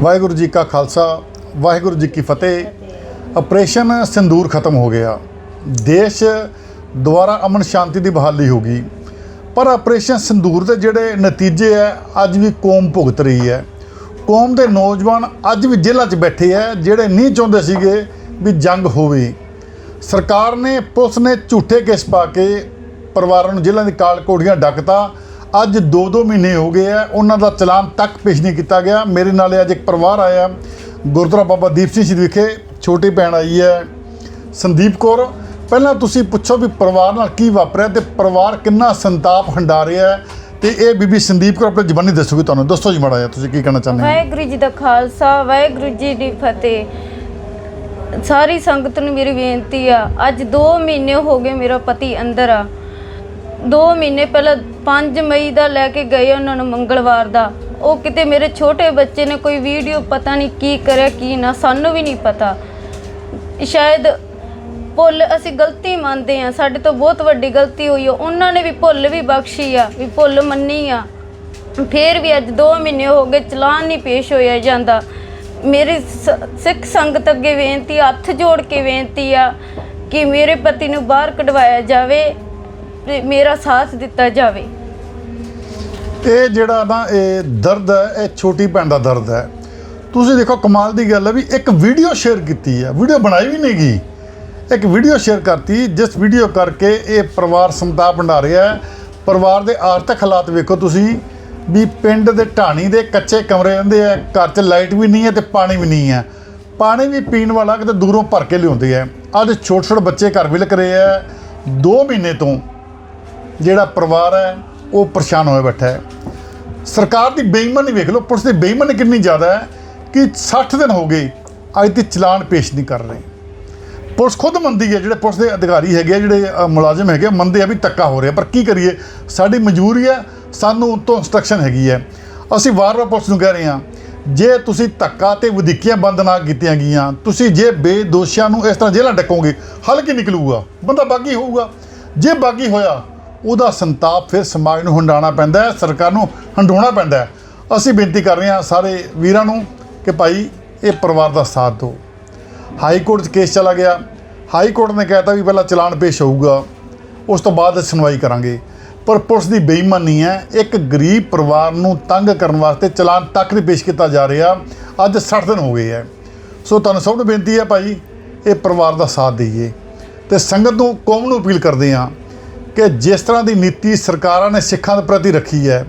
ਵਾਹਿਗੁਰੂ ਜੀ ਕਾ ਖਾਲਸਾ, ਵਾਹਿਗੁਰੂ ਜੀ ਕੀ ਫਤਿਹ। ਆਪਰੇਸ਼ਨ ਸਿੰਦੂਰ ਖਤਮ ਹੋ ਗਿਆ। ਦੇਸ਼ ਦੁਆਰਾ ਅਮਨ ਸ਼ਾਂਤੀ ਦੀ ਬਹਾਲੀ ਹੋ ਗਈ। ਪਰ ਆਪਰੇਸ਼ਨ ਸਿੰਦੂਰ ਦੇ ਜਿਹੜੇ ਨਤੀਜੇ ਹੈ, ਅੱਜ ਵੀ ਕੌਮ ਭੁਗਤ ਰਹੀ ਹੈ। ਕੌਮ ਦੇ ਨੌਜਵਾਨ ਅੱਜ ਵੀ ਜੇਲ੍ਹਾਂ 'ਚ ਬੈਠੇ ਹੈ, ਜਿਹੜੇ ਨਹੀਂ ਚਾਹੁੰਦੇ ਸੀਗੇ ਵੀ ਜੰਗ ਹੋਵੇ। ਸਰਕਾਰ ਨੇ, ਪੁਲਿਸ ਨੇ ਝੂਠੇ ਕੇਸ ਪਾ ਕੇ ਪਰਿਵਾਰਾਂ ਨੂੰ ਜੇਲ੍ਹਾਂ ਦੀ ਕਾਲ ਕੋਠੀਆਂ ਡੱਕਤਾ। ਅੱਜ 2-2 ਮਹੀਨੇ ਹੋ ਗਏ ਆ, ਉਹਨਾਂ ਦਾ ਚਲਾਨ ਤੱਕ ਪੇਸ਼ ਨਹੀਂ ਕੀਤਾ ਗਿਆ। ਮੇਰੇ ਨਾਲ ਅੱਜ ਇੱਕ ਪਰਿਵਾਰ ਆਇਆ, ਗੁਰਦੁਆਰਾ ਬਾਬਾ ਦੀਪ ਸਿੰਘ ਜੀ ਵਿਖੇ ਛੋਟੀ ਭੈਣ ਆਈ ਹੈ, ਸੰਦੀਪ ਕੌਰ। ਪਹਿਲਾਂ ਤੁਸੀਂ ਪੁੱਛੋ ਵੀ ਪਰਿਵਾਰ ਨਾਲ ਕੀ ਵਾਪਰਿਆ ਤੇ ਪਰਿਵਾਰ ਕਿੰਨਾ ਸੰਤਾਪ ਹੰਡਾ ਰਿਹਾ ਹੈ ਤੇ ਇਹ ਬੀਬੀ ਸੰਦੀਪ ਕੌਰ ਆਪਣੀ ਜ਼ਬਾਨੀ ਦੱਸੂਗੀ ਤੁਹਾਨੂੰ। ਦੱਸੋ ਜੀ, ਮਾੜਾ ਜਿਹਾ ਤੁਸੀਂ ਕੀ ਕਹਿਣਾ ਚਾਹੁੰਦੇ ਹੋ? ਵਾਹਿਗੁਰੂ ਜੀ ਦਾ ਖਾਲਸਾ, ਵਾਹਿਗੁਰੂ ਜੀ ਦੀ ਫਤਿਹ। ਸਾਰੀ ਸੰਗਤ ਨੂੰ ਮੇਰੀ ਬੇਨਤੀ ਆ, ਅੱਜ 2 ਮਹੀਨੇ ਹੋ ਗਏ ਮੇਰਾ ਪਤੀ ਅੰਦਰ ਆ। 2 ਮਹੀਨੇ ਪਹਿਲਾਂ 5 ਮਈ ਦਾ ਲੈ ਕੇ ਗਏ ਉਹਨਾਂ ਨੂੰ ਮੰਗਲਵਾਰ ਦਾ। ਉਹ ਕਿਤੇ ਮੇਰੇ ਛੋਟੇ ਬੱਚੇ ਨੇ ਕੋਈ ਵੀਡੀਓ ਪਤਾ ਨਹੀਂ ਕੀ ਕਰਿਆ, ਕੀ ਨਾ, ਸਾਨੂੰ ਵੀ ਨਹੀਂ ਪਤਾ। ਸ਼ਾਇਦ ਭੁੱਲ ਅਸੀਂ ਗਲਤੀ ਮੰਨਦੇ ਆ ਸਾਡੇ ਤੋਂ ਬਹੁਤ ਵੱਡੀ ਗਲਤੀ ਹੋਈ ਆ। ਉਹਨਾਂ ਨੇ ਵੀ ਭੁੱਲ ਵੀ ਬਖਸ਼ੀ ਆ, ਵੀ ਭੁੱਲ ਮੰਨੀ ਆ। ਫੇਰ ਵੀ ਅੱਜ 2 ਮਹੀਨੇ ਹੋ ਗਏ, ਚਲਾਨ ਨਹੀਂ ਪੇਸ਼ ਹੋਇਆ ਜਾਂਦਾ। ਮੇਰੀ ਸ- ਸਿੱਖ ਸੰਗਤ ਅੱਗੇ ਬੇਨਤੀ, ਹੱਥ ਜੋੜ ਕੇ ਬੇਨਤੀ ਆ ਕਿ ਮੇਰੇ ਪਤੀ ਨੂੰ ਬਾਹਰ ਕਢਵਾਇਆ ਜਾਵੇ। ਤੇ ਮੇਰਾ ਸਾਥ ਦਿੱਤਾ ਜਾਵੇ। ਇਹ ਜਿਹੜਾ ਨਾ ਇਹ ਦਰਦ ਹੈ, ਇਹ ਛੋਟੀ ਭੈਣ ਦਾ ਦਰਦ ਹੈ। ਤੁਸੀਂ ਦੇਖੋ ਕਮਾਲ ਦੀ ਗੱਲ ਹੈ ਵੀ ਇੱਕ ਵੀਡੀਓ ਸ਼ੇਅਰ ਕੀਤੀ ਹੈ। ਵੀਡੀਓ ਬਣਾਈ ਵੀ ਨਹੀਂ ਗਈ ਇੱਕ ਵੀਡੀਓ ਸ਼ੇਅਰ ਕਰਤੀ, ਜਿਸ ਵੀਡੀਓ ਕਰਕੇ ਇਹ ਪਰਿਵਾਰ ਸੰਤਾਪ ਬਣਾ ਰਿਹਾ ਹੈ। ਪਰਿਵਾਰ ਦੇ ਆਰਥਿਕ ਹਾਲਾਤ ਵੇਖੋ ਤੁਸੀਂ, ਵੀ ਪਿੰਡ ਦੇ ਢਾਣੀ ਦੇ ਕੱਚੇ ਕਮਰੇ ਰਹਿੰਦੇ ਆ, ਘਰ 'ਚ ਲਾਈਟ ਵੀ ਨਹੀਂ ਹੈ ਤੇ ਪਾਣੀ ਵੀ ਨਹੀਂ ਹੈ। ਪਾਣੀ ਵੀ ਪੀਣ ਵਾਲਾ ਕਿਤੇ ਦੂਰੋਂ ਭਰ ਕੇ ਲਿਆਉਂਦੇ ਆ। ਅੱਜ ਛੋਟੇ ਛੋਟੇ ਬੱਚੇ ਘਰ ਵਿਲਕ ਰਹੇ ਆ। 2 ਮਹੀਨੇ ਤੋਂ ਜਿਹੜਾ ਪਰਿਵਾਰ ਹੈ ਉਹ ਪਰੇਸ਼ਾਨ ਹੋਇਆ ਬੈਠਾ ਹੈ। ਸਰਕਾਰ ਦੀ ਬੇਈਮਾਨੀ ਵੇਖ ਲਓ ਪੁਲਿਸ ਦੀ ਬੇਈਮਾਨੀ ਕਿੰਨੀ ਜ਼ਿਆਦਾ ਹੈ ਕਿ 60 ਦਿਨ ਹੋ ਗਏ ਅੱਜ ਤੇ ਚਲਾਨ ਪੇਸ਼ ਨਹੀਂ ਕਰ ਰਹੇ। ਪੁਲਿਸ ਖੁਦ ਮੰਨਦੀ ਹੈ ਜਿਹੜੇ ਪੁਲਿਸ ਦੇ ਅਧਿਕਾਰੀ ਹੈਗੇ ਆ ਜਿਹੜੇ ਮੁਲਾਜ਼ਮ ਹੈਗੇ ਆ, ਮੰਨਦੇ ਆ ਵੀ ਧੱਕਾ ਹੋ ਰਿਹਾ ਪਰ ਕੀ ਕਰੀਏ? ਸਾਡੀ ਮਜਬੂਰੀ ਹੈ ਸਾਨੂੰ ਤੋਂ ਇੰਸਟਰਕਸ਼ਨ ਹੈਗੀ ਹੈ। ਅਸੀਂ ਵਾਰ-ਵਾਰ ਪੁਲਿਸ ਨੂੰ ਕਹਿ ਰਹੇ ਹਾਂ ਜੇ ਤੁਸੀਂ ਧੱਕਾ ਤੇ ਵਧੀਕੀਆਂ ਬੰਦ ਨਾ ਕੀਤੀਆਂ ਗਈਆਂ ਤੁਸੀਂ ਜੇ ਬੇਦੋਸ਼ੀਆਂ ਨੂੰ ਇਸ ਤਰ੍ਹਾਂ ਜੇਲ੍ਹਾਂ ਡੱਕੋਗੇ ਹੱਲ ਕੀ ਨਿਕਲੂਗਾ? ਬੰਦਾ ਬਾਗੀ ਹੋਊਗਾ। ਜੇ ਬਾਗੀ ਹੋਇਆ ਉਹਦਾ ਸੰਤਾਪ ਫਿਰ ਸਮਾਜ ਨੂੰ ਹੰਡਾਉਣਾ ਪੈਂਦਾ ਹੈ, ਸਰਕਾਰ ਨੂੰ ਹੰਡਾਉਣਾ ਪੈਂਦਾ ਹੈ। ਅਸੀਂ ਬੇਨਤੀ ਕਰ ਰਹੇ ਹਾਂ ਸਾਰੇ ਵੀਰਾਂ ਨੂੰ ਕਿ ਭਾਈ ਇਹ ਪਰਿਵਾਰ ਦਾ ਸਾਥ ਦਿਓ। ਹਾਈ ਕੋਰਟ 'ਚ ਕੇਸ ਚਲਾ ਗਿਆ। ਹਾਈ ਕੋਰਟ ਨੇ ਕਹਿਤਾ ਵੀ ਪਹਿਲਾਂ ਚਲਾਨ ਪੇਸ਼ ਹੋਊਗਾ, ਉਸ ਤੋਂ ਬਾਅਦ ਸੁਣਵਾਈ ਕਰਾਂਗੇ। ਪਰ ਪੁਲਿਸ ਦੀ ਬੇਈਮਾਨੀ ਹੈ, ਇੱਕ ਗਰੀਬ ਪਰਿਵਾਰ ਨੂੰ ਤੰਗ ਕਰਨ ਵਾਸਤੇ ਚਲਾਨ ਤੱਕ ਨਹੀਂ ਪੇਸ਼ ਕੀਤਾ ਜਾ ਰਿਹਾ। ਅੱਜ 60 ਦਿਨ ਹੋ ਗਏ ਹੈ। ਸੋ ਤੁਹਾਨੂੰ ਸਭ ਨੂੰ ਬੇਨਤੀ ਹੈ ਭਾਈ, ਇਹ ਪਰਿਵਾਰ ਦਾ ਸਾਥ ਦਈਏ। ਤੇ ਸੰਗਤ ਨੂੰ ਕੌਮ ਨੂੰ ਅਪੀਲ ਕਰਦੇ ਹਾਂ ਕਿ ਜਿਸ ਤਰ੍ਹਾਂ ਦੀ ਨੀਤੀ ਸਰਕਾਰਾਂ ਨੇ ਸਿੱਖਾਂ ਦੇ ਪ੍ਰਤੀ ਰੱਖੀ ਹੈ,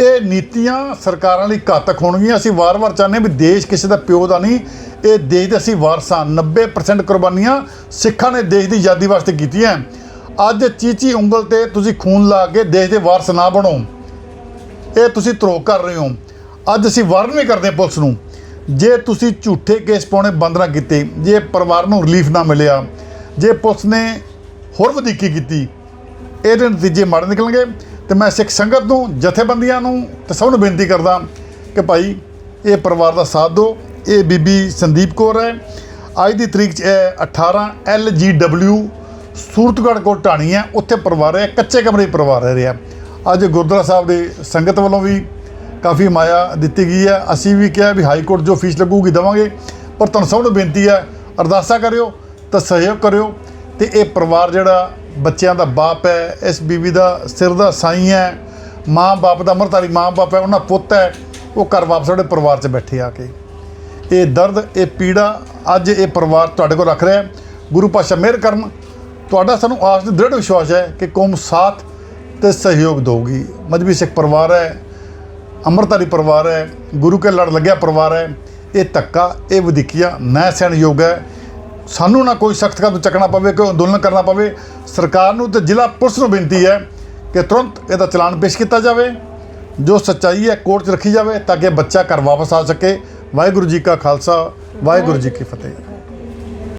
ਇਹ ਨੀਤੀਆਂ ਸਰਕਾਰਾਂ ਲਈ ਘਾਤਕ ਹੋਣਗੀਆਂ। ਅਸੀਂ ਵਾਰ-ਵਾਰ ਚਾਹੁੰਦੇ ਹਾਂ ਵੀ ਦੇਸ਼ ਕਿਸੇ ਦਾ ਪਿਓ ਦਾ ਨਹੀਂ, ਇਹ ਦੇਸ਼ ਦੇ ਅਸੀਂ ਵਾਰਸਾਂ 90% ਕੁਰਬਾਨੀਆਂ ਸਿੱਖਾਂ ਨੇ ਦੇਸ਼ ਦੀ ਆਜ਼ਾਦੀ ਵਾਸਤੇ ਕੀਤੀਆਂ। ਅੱਜ ਚੀਚੀ ਉਂਗਲ ਤੇ ਤੁਸੀਂ ਖੂਨ ਲਾ ਕੇ ਦੇਸ਼ ਦੇ ਵਾਰਸ ਨਾ ਬਣੋ। ਇਹ ਤੁਸੀਂ ਧਰੋਹ ਕਰ ਰਹੇ ਹੋ। ਅੱਜ ਅਸੀਂ ਵਾਰਨ ਵੀ ਕਰਦੇ ਪੁਲਿਸ ਨੂੰ। ਜੇ ਤੁਸੀਂ ਝੂਠੇ ਕੇਸ ਪਾਉਣੇ ਬੰਦ ਨਾ ਕੀਤੇ, ਜੇ ਪਰਿਵਾਰ ਨੂੰ ਰਿਲੀਫ ਨਾ ਮਿਲਿਆ, ਜੇ ਪੁਲਿਸ ਨੇ ਹੋਰ ਵਧੀਕੀ ਕੀਤੀ ਇਹਦੇ ਨਤੀਜੇ ਮਾੜੇ ਨਿਕਲਣਗੇ ਤੇ ਮੈਂ ਸਿੱਖ ਸੰਗਤ ਨੂੰ, ਜਥੇਬੰਦੀਆਂ ਨੂੰ ਤੇ ਸਭ ਨੂੰ ਬੇਨਤੀ ਕਰਦਾ ਕਿ ਭਾਈ ਇਹ ਪਰਿਵਾਰ ਦਾ ਸਾਥ ਦਿਓ। ਇਹ ਬੀਬੀ ਸੰਦੀਪ ਕੌਰ ਹੈ। ਅੱਜ ਦੀ ਤਰੀਕ 'ਚ ਇਹ 18 LGW ਸੂਰਤਗੜ੍ਹ ਕੋਲ ਢਾਣੀ ਹੈ। ਉੱਥੇ ਪਰਿਵਾਰ ਹੈ, ਕੱਚੇ ਕਮਰੇ ਪਰਿਵਾਰ ਰਹਿ ਰਿਹਾ ਅੱਜ ਗੁਰਦੁਆਰਾ ਸਾਹਿਬ ਦੇ ਸੰਗਤ ਵੱਲੋਂ ਵੀ ਕਾਫੀ ਮਾਇਆ ਦਿੱਤੀ ਗਈ ਹੈ। ਅਸੀਂ ਵੀ ਕਿਹਾ ਵੀ ਹਾਈ ਕੋਰਟ ਜੋ ਫੀਸ ਲੱਗੂਗੀ ਦੇਵਾਂਗੇ, ਪਰ ਤੁਹਾਨੂੰ ਸਭ ਨੂੰ ਬੇਨਤੀ ਹੈ, ਅਰਦਾਸਾ ਕਰਿਓ ਤਾਂ ਸਹਿਯੋਗ ਕਰਿਓ ਤੇ ਇਹ ਪਰਿਵਾਰ ਜਿਹੜਾ ਬੱਚਿਆਂ ਦਾ ਬਾਪ ਹੈ, ਇਸ ਬੀਵੀ ਦਾ ਸਿਰ ਦਾ ਸਾਈ ਹੈ, ਮਾਂ ਬਾਪ ਦਾ ਅਮਰਤਾਰੀ ਮਾਂ ਬਾਪ ਹੈ, ਉਹਨਾਂ ਪੁੱਤ ਹੈ, ਉਹ ਘਰ ਵਾਪਸ ਸਾਡੇ ਪਰਿਵਾਰ 'ਚ ਬੈਠੇ ਆ ਕੇ। ਇਹ ਦਰਦ, ਇਹ ਪੀੜਾ ਅੱਜ ਇਹ ਪਰਿਵਾਰ ਤੁਹਾਡੇ ਕੋਲ ਰੱਖ ਰਿਹਾ ਗੁਰੂ ਪਾਸ਼ਾ ਮਿਹਰ ਕਰਨ, ਤੁਹਾਡਾ ਸਾਨੂੰ ਆਸ ਤੇ ਦ੍ਰਿੜ ਵਿਸ਼ਵਾਸ ਹੈ ਕਿ ਕੌਮ ਸਾਥ ਤੇ ਸਹਿਯੋਗ ਦੇਊਗੀ। ਮਜਬੀ ਸਿੱਖ ਪਰਿਵਾਰ ਹੈ, ਅੰਮ੍ਰਿਤਧਾਰੀ ਪਰਿਵਾਰ ਹੈ, ਗੁਰੂ ਕੇ ਲੜ ਲੱਗਿਆ ਪਰਿਵਾਰ ਹੈ, ਇਹ ਧੱਕਾ, ਇਹ ਵਧੀਕੀਆ ਨਾ ਸਹਿਣ ਯੋਗ ਹੈ। ਸਾਨੂੰ ਨਾ ਕੋਈ ਸਖਤ ਕਦਮ ਚੱਕਣਾ ਪਵੇ, ਕੋਈ ਅੰਦੋਲਨ ਕਰਨਾ ਪਵੇ। ਸਰਕਾਰ ਨੂੰ ਤੇ ਜ਼ਿਲ੍ਹਾ ਪੁਲਿਸ ਨੂੰ ਬੇਨਤੀ ਹੈ ਕਿ ਤੁਰੰਤ ਇਹਦਾ ਚਲਾਨ ਪੇਸ਼ ਕੀਤਾ ਜਾਵੇ, ਜੋ ਸੱਚਾਈ ਹੈ ਕੋਰਟ 'ਚ ਰੱਖੀ ਜਾਵੇ ਤਾਂ ਕਿ ਬੱਚਾ ਘਰ ਵਾਪਸ ਆ ਸਕੇ। ਵਾਹਿਗੁਰੂ ਜੀ ਕਾ ਖਾਲਸਾ, ਵਾਹਿਗੁਰੂ ਜੀ ਕੀ ਫਤਿਹ।